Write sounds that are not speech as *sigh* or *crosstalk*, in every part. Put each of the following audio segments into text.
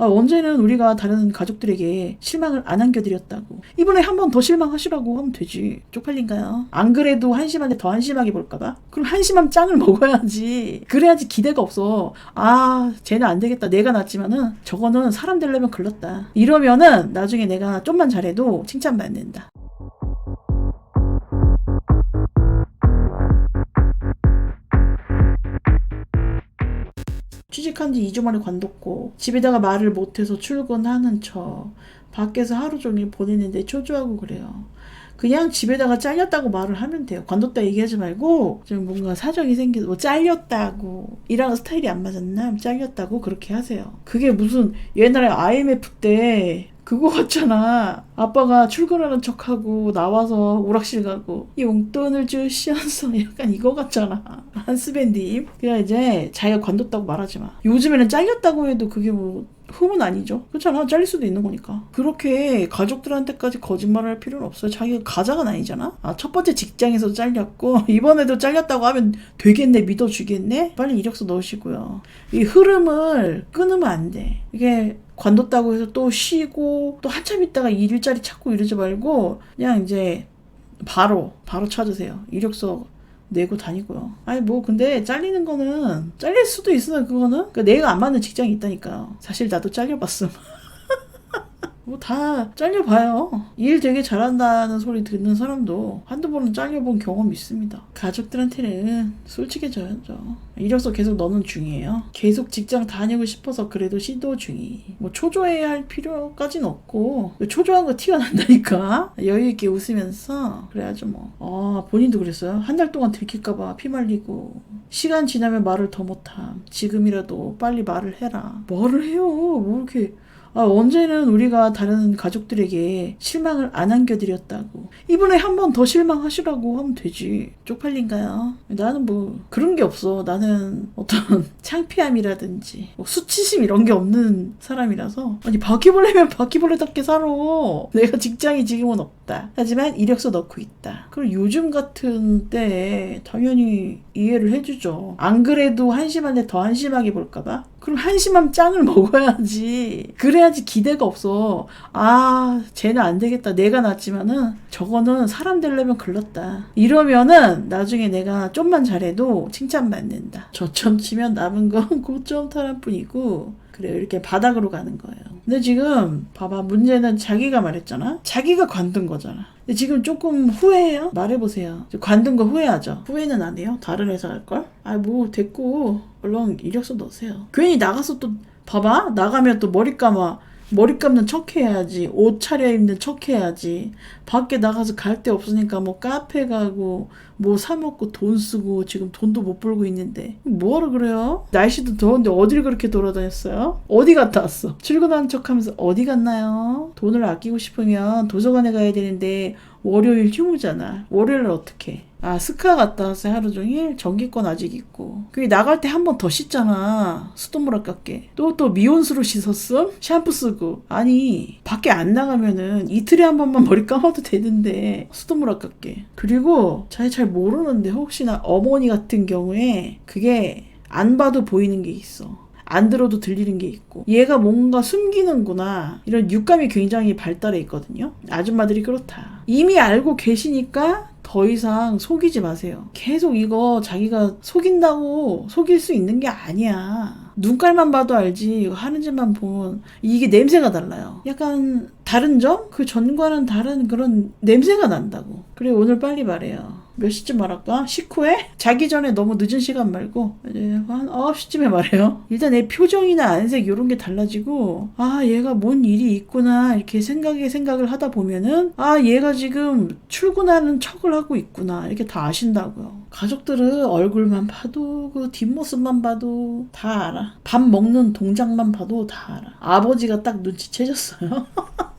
아, 언제는 우리가 다른 가족들에게 실망을 안 안겨드렸다고. 이번에 한 번 더 실망하시라고 하면 되지. 쪽팔린가요? 안 그래도 한심한데 더 한심하게 볼까봐? 그럼 한심함 짱을 먹어야지. 그래야지 기대가 없어. 아, 쟤는 안 되겠다. 내가 낫지만은 저거는 사람 되려면 글렀다. 이러면은 나중에 내가 좀만 잘해도 칭찬받는다. 취직한 지 2주 만에 관뒀고 집에다가 말을 못해서 출근하는 척 밖에서 하루 종일 보내는데 초조하고 그래요. 그냥 집에다가 잘렸다고 말을 하면 돼요. 관뒀다 얘기하지 말고 좀 뭔가 사정이 생겨서 뭐 잘렸다고 일하는 스타일이 안 맞았나 잘렸다고 그렇게 하세요. 그게 무슨 옛날에 IMF 때 그거 같잖아. 아빠가 출근하는 척하고 나와서 오락실 가고 용돈을 주시어서 *laughs* 약간 이거 같잖아. 한스밴드임. 그냥 이제 자기가 관뒀다고 말하지 마. 요즘에는 잘렸다고 해도 그게 뭐 흠은 아니죠. 그렇잖아. 잘릴 수도 있는 거니까. 그렇게 가족들한테까지 거짓말을 할 필요는 없어요. 자기가 가자가 아니잖아. 아, 첫 번째 직장에서 잘렸고 *laughs* 이번에도 잘렸다고 하면 되겠네. 믿어주겠네. 빨리 이력서 넣으시고요. 이 흐름을 끊으면 안 돼. 이게 관뒀다고 해서 또 쉬고 또 한참 있다가 일자리 찾고 이러지 말고 그냥 이제 바로 바로 찾으세요. 이력서 내고 다니고요. 아니 뭐 근데 잘리는 거는 잘릴 수도 있어요. 그거는 그러니까 내가 안 맞는 직장이 있다니까요. 사실 나도 잘려봤음. *laughs* 뭐 다 잘려봐요. 일 되게 잘한다는 소리 듣는 사람도 한두 번은 잘려본 경험이 있습니다. 가족들한테는 솔직해져야죠. 이력서 계속 넣는 중이에요. 계속 직장 다니고 싶어서 그래도 시도 중이. 뭐 초조해야 할 필요까지는 없고 초조한 거 티가 난다니까. 여유 있게 웃으면서 그래야죠 뭐. 아 본인도 그랬어요. 한 달 동안 들킬까봐 피 말리고 시간 지나면 말을 더 못함. 지금이라도 빨리 말을 해라. 뭐를 해요? 뭐 이렇게 아, 언제는 우리가 다른 가족들에게 실망을 안 안겨드렸다고. 이번에 한 번 더 실망하시라고 하면 되지. 쪽팔린가요? 나는 뭐 그런 게 없어. 나는 어떤 *laughs* 창피함이라든지 뭐 수치심 이런 게 없는 사람이라서 아니 바퀴벌레면 바퀴벌레답게 살아. 내가 직장이 지금은 없 다. 하지만 이력서 넣고 있다. 그럼 요즘 같은 때에 당연히 이해를 해주죠. 안 그래도 한심한데 더 한심하게 볼까봐? 그럼 한심함 짱을 *laughs* 먹어야지. 그래야지 기대가 없어. 아, 쟤는 안 되겠다. 내가 낫지만은 저거는 사람 되려면 글렀다. 이러면은 나중에 내가 좀만 잘해도 칭찬받는다. 저점 치면 남은 건 *laughs* 고점 탈한 뿐이고 그래요. 이렇게 바닥으로 가는 거예요. 근데 지금 봐봐 문제는 자기가 말했잖아. 자기가 관둔 거잖아. 근데 지금 조금 후회해요? 말해보세요. 관둔 거 후회하죠? 후회는 안 해요? 다른 회사 갈걸? 아 뭐 됐고 얼른 이력서 넣으세요. 괜히 나가서 또 봐봐 나가면 또 머리 감아 머리 감는 척 해야지 옷 차려입는 척 해야지 밖에 나가서 갈 데 없으니까 뭐 카페 가고 뭐 사 먹고 돈 쓰고 지금 돈도 못 벌고 있는데 뭐하러 그래요? 날씨도 더운데 어딜 그렇게 돌아다녔어요? 어디 갔다 왔어? 출근하는 척하면서 어디 갔나요? 돈을 아끼고 싶으면 도서관에 가야 되는데 월요일 휴무잖아. 월요일은 어떻게? 아 스카 갔다 왔어요 하루 종일 전기권 아직 있고 그게 나갈 때 한 번 더 씻잖아 수돗물 아깝게 또 또 미온수로 씻었음 샴푸 쓰고 아니 밖에 안 나가면은 이틀에 한 번만 머리 감아도 되는데 수돗물 아깝게 그리고 자기 잘 모르는데 혹시나 어머니 같은 경우에 그게 안 봐도 보이는 게 있어 안 들어도 들리는 게 있고 얘가 뭔가 숨기는구나 이런 육감이 굉장히 발달해 있거든요 아줌마들이 그렇다 이미 알고 계시니까 더 이상 속이지 마세요. 계속 이거 자기가 속인다고 속일 수 있는 게 아니야. 눈깔만 봐도 알지. 이거 하는 짓만 보면 이게 냄새가 달라요. 약간 다른 점? 그 전과는 다른 그런 냄새가 난다고. 그래 오늘 빨리 말해요. 몇 시쯤 말할까? 식후에? 자기 전에 너무 늦은 시간 말고 이제 한 9시쯤에 말해요. 일단 내 표정이나 안색 이런 게 달라지고 아 얘가 뭔 일이 있구나 이렇게 생각에 생각을 하다 보면은 아 얘가 지금 출근하는 척을 하고 있구나 이렇게 다 아신다고요. 가족들은 얼굴만 봐도 그 뒷모습만 봐도 다 알아. 밥 먹는 동작만 봐도 다 알아. 아버지가 딱 눈치채셨어요. *laughs*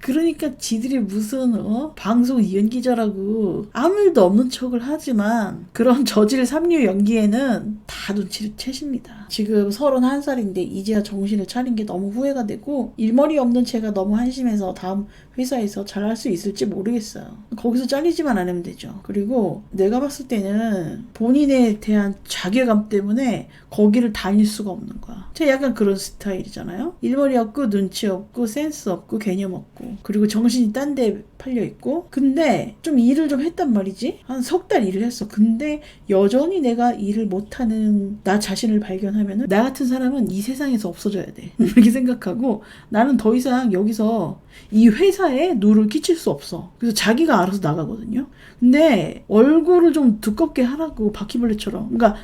그러니까 지들이 무슨 어? 방송 연기자라고 아무 일도 없는 척을 하지만 그런 저질 삼류 연기에는 다 눈치를 채십니다. 지금 31살인데 이제야 정신을 차린 게 너무 후회가 되고 일머리 없는 제가 너무 한심해서 다음 회사에서 잘할 수 있을지 모르겠어요. 거기서 잘리지만 않으면 되죠. 그리고 내가 봤을 때는 본인에 대한 자괴감 때문에 거기를 다닐 수가 없는 거야. 제가 약간 그런 스타일이잖아요. 일머리 없고 눈치 없고 센스 없고 개념 없고 그리고 정신이 딴 데 팔려 있고 근데 좀 일을 좀 했단 말이지. 한 석 달 일을 했어. 근데 여전히 내가 일을 못하는 나 자신을 발견하면은 나 같은 사람은 이 세상에서 없어져야 돼. *laughs* 이렇게 생각하고 나는 더 이상 여기서 이 회사에 누를 끼칠 수 없어. 그래서 자기가 알아서 나가거든요. 근데 얼굴을 좀 두껍게 하라고 바퀴벌레처럼. 그러니까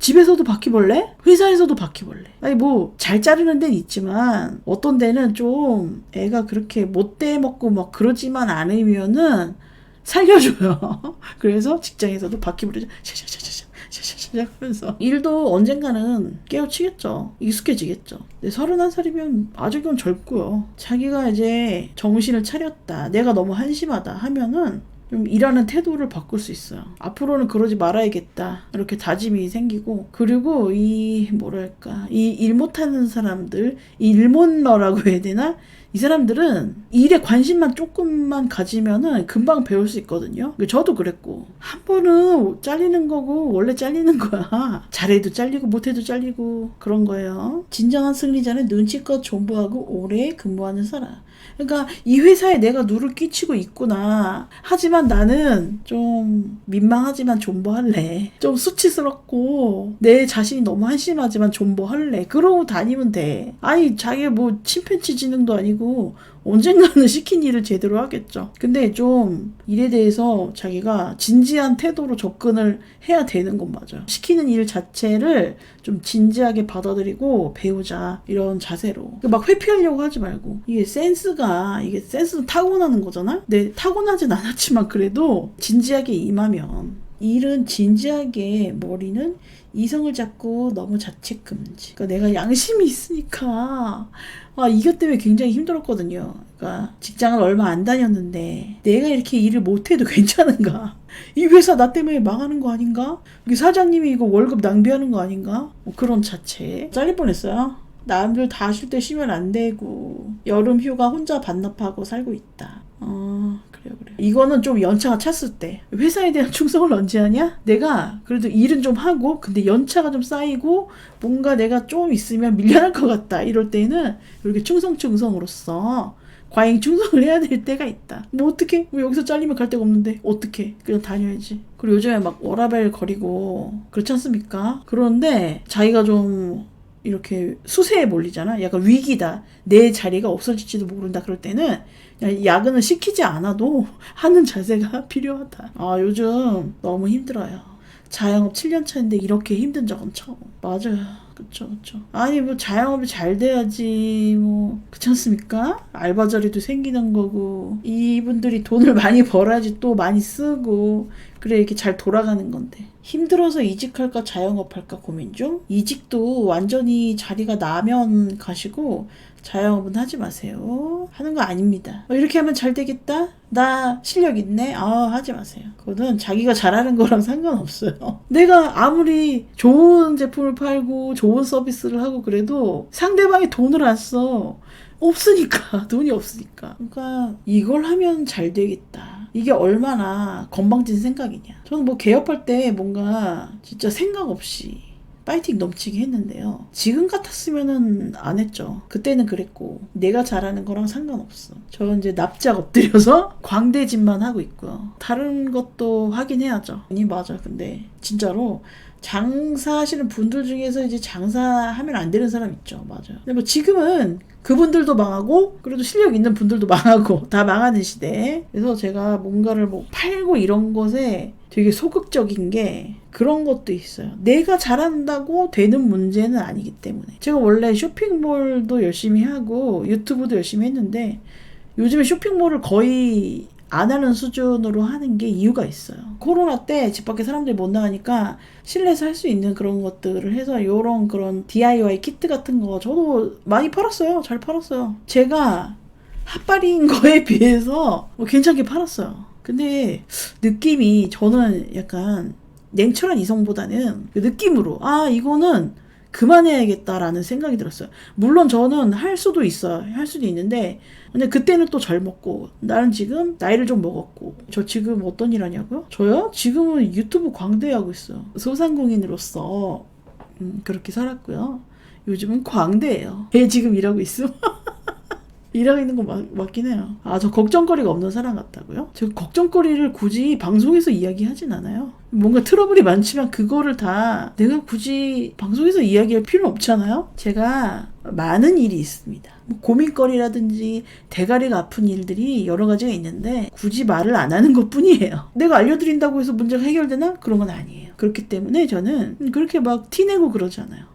집에서도 바퀴벌레, 회사에서도 바퀴벌레. 아니 뭐 잘 자르는 데는 있지만 어떤 데는 좀 애가 그렇게 못돼 먹고 막 그러지만 않으면은 살려줘요. *laughs* 그래서 직장에서도 바퀴벌레 샤샤샤샤 하면서 일도 언젠가는 깨우치겠죠. 익숙해지겠죠. 근데 31살이면 아직은 젊고요. 자기가 이제 정신을 차렸다. 내가 너무 한심하다 하면은 좀 일하는 태도를 바꿀 수 있어요. 앞으로는 그러지 말아야겠다. 이렇게 다짐이 생기고 그리고 이 뭐랄까 이 일 못하는 사람들 이 일못러라고 해야 되나? 이 사람들은 일에 관심만 조금만 가지면은 금방 배울 수 있거든요. 저도 그랬고 한 번은 잘리는 거고 원래 잘리는 거야. 잘해도 잘리고 못해도 잘리고 그런 거예요. 진정한 승리자는 눈치껏 존버하고 오래 근무하는 사람. 그러니까 이 회사에 내가 누를 끼치고 있구나. 하지만 나는 좀 민망하지만 존버할래. 좀 수치스럽고 내 자신이 너무 한심하지만 존버할래. 그러고 다니면 돼. 아니 자기 뭐 침팬치 지능도 아니고 언젠가는 *laughs* 시킨 일을 제대로 하겠죠. 근데 좀 일에 대해서 자기가 진지한 태도로 접근을 해야 되는 건 맞아요. 시키는 일 자체를 좀 진지하게 받아들이고 배우자 이런 자세로 막 회피하려고 하지 말고 이게 센스가 이게 센스는 타고나는 거잖아. 근데 타고나진 않았지만 그래도 진지하게 임하면 일은 진지하게 머리는 이성을 잡고 너무 자책 금지. 그러니까 내가 양심이 있으니까 아 이것 때문에 굉장히 힘들었거든요. 그러니까 직장을 얼마 안 다녔는데 내가 이렇게 일을 못해도 *laughs* 괜찮은가? 이 회사 나 때문에 망하는 거 아닌가? 사장님이 이거 월급 낭비하는 거 아닌가? 뭐 그런 자체 잘릴 뻔했어요. 남들 다 쉴 때 쉬면 안 되고 여름 휴가 혼자 반납하고 살고 있다. 어 그래요 그래. 이거는 좀 연차가 찼을 때 회사에 대한 *laughs* 충성을 언제 하냐? 내가 그래도 일은 좀 하고 근데 연차가 좀 쌓이고 뭔가 내가 좀 있으면 밀려날 것 같다 이럴 때는 이렇게 충성충성으로서 과잉 충성을 해야 될 때가 있다. 뭐 어떻게? 뭐 여기서 잘리면 갈 데가 없는데 어떻게? 그냥 다녀야지. 그리고 요즘에 막 워라벨 거리고 그렇지 않습니까? 그런데 자기가 좀 이렇게 수세에 몰리잖아. 약간 위기다. 내 자리가 없어질지도 모른다. 그럴 때는 야근을 시키지 않아도 *laughs* 하는 자세가 *laughs* 필요하다. 아, 요즘 너무 힘들어요. 자영업 7년 차인데 이렇게 힘든 적은 처음. 맞아요. 그쵸, 그쵸. 아니, 뭐, 자영업이 잘 돼야지, 뭐, 그렇지 않습니까? 알바 자리도 생기는 거고, 이분들이 돈을 *laughs* 많이 벌어야지 또 많이 쓰고, 그래, 이렇게 잘 돌아가는 건데. 힘들어서 이직할까, 자영업 할까 고민 중? 이직도 완전히 자리가 나면 가시고, 자영업은 하지 마세요. 하는 거 아닙니다. 어, 이렇게 하면 잘 되겠다? 나 실력 있네? 아, 하지 마세요. 그거는 자기가 잘하는 거랑 상관없어요. *laughs* 내가 아무리 좋은 제품을 팔고 좋은 서비스를 하고 그래도 상대방이 돈을 안 써. 없으니까. *laughs* 돈이 없으니까. 그러니까 이걸 하면 잘 되겠다. 이게 얼마나 건방진 생각이냐. 저는 뭐 개업할 때 뭔가 진짜 생각 없이 파이팅 넘치게 했는데요. 지금 같았으면은 안 했죠. 그때는 그랬고 내가 잘하는 거랑 상관없어. 저 이제 납작 엎드려서 광대짓만 하고 있고요. 다른 것도 하긴 해야죠. 아니 맞아. 근데 진짜로 장사하시는 분들 중에서 이제 장사하면 안 되는 사람 있죠. 맞아요. 근데 뭐 지금은 그분들도 망하고 그래도 실력 있는 분들도 망하고 *laughs* 다 망하는 시대. 그래서 제가 뭔가를 뭐 팔고 이런 것에 되게 소극적인 게 그런 것도 있어요. 내가 잘한다고 되는 문제는 아니기 때문에. 제가 원래 쇼핑몰도 열심히 하고 유튜브도 열심히 했는데 요즘에 쇼핑몰을 거의 안 하는 수준으로 하는 게 이유가 있어요. 코로나 때 집 밖에 사람들이 못 나가니까 실내에서 할 수 있는 그런 것들을 해서 요런 그런 DIY 키트 같은 거 저도 많이 팔았어요. 잘 팔았어요. 제가 핫발인 *laughs* 거에 비해서 뭐 괜찮게 팔았어요. 근데 느낌이 저는 약간 냉철한 이성보다는 그 느낌으로 아 이거는 그만해야겠다라는 생각이 들었어요. 물론 저는 할 수도 있어요. 할 수도 있는데 근데 그때는 또 젊었고 나는 지금 나이를 좀 먹었고 저 지금 어떤 일 하냐고요? 저요? 지금은 유튜브 광대하고 있어요. 소상공인으로서 음, 그렇게 살았고요. 요즘은 광대예요. 얘 지금 일하고 있어. *laughs* 일하고 있는 거 맞, 맞긴 해요. 아, 저 걱정거리가 없는 사람 같다고요? 저 걱정거리를 굳이 방송에서 이야기하진 않아요. 뭔가 트러블이 많지만 그거를 다 내가 굳이 방송에서 이야기할 필요는 없잖아요? 제가 많은 일이 있습니다. 뭐 고민거리라든지 대가리가 아픈 일들이 여러 가지가 있는데 굳이 말을 안 하는 것 뿐이에요. *laughs* 내가 알려드린다고 해서 문제가 해결되나? 그런 건 아니에요. 그렇기 때문에 저는 그렇게 막 티내고 그러잖아요.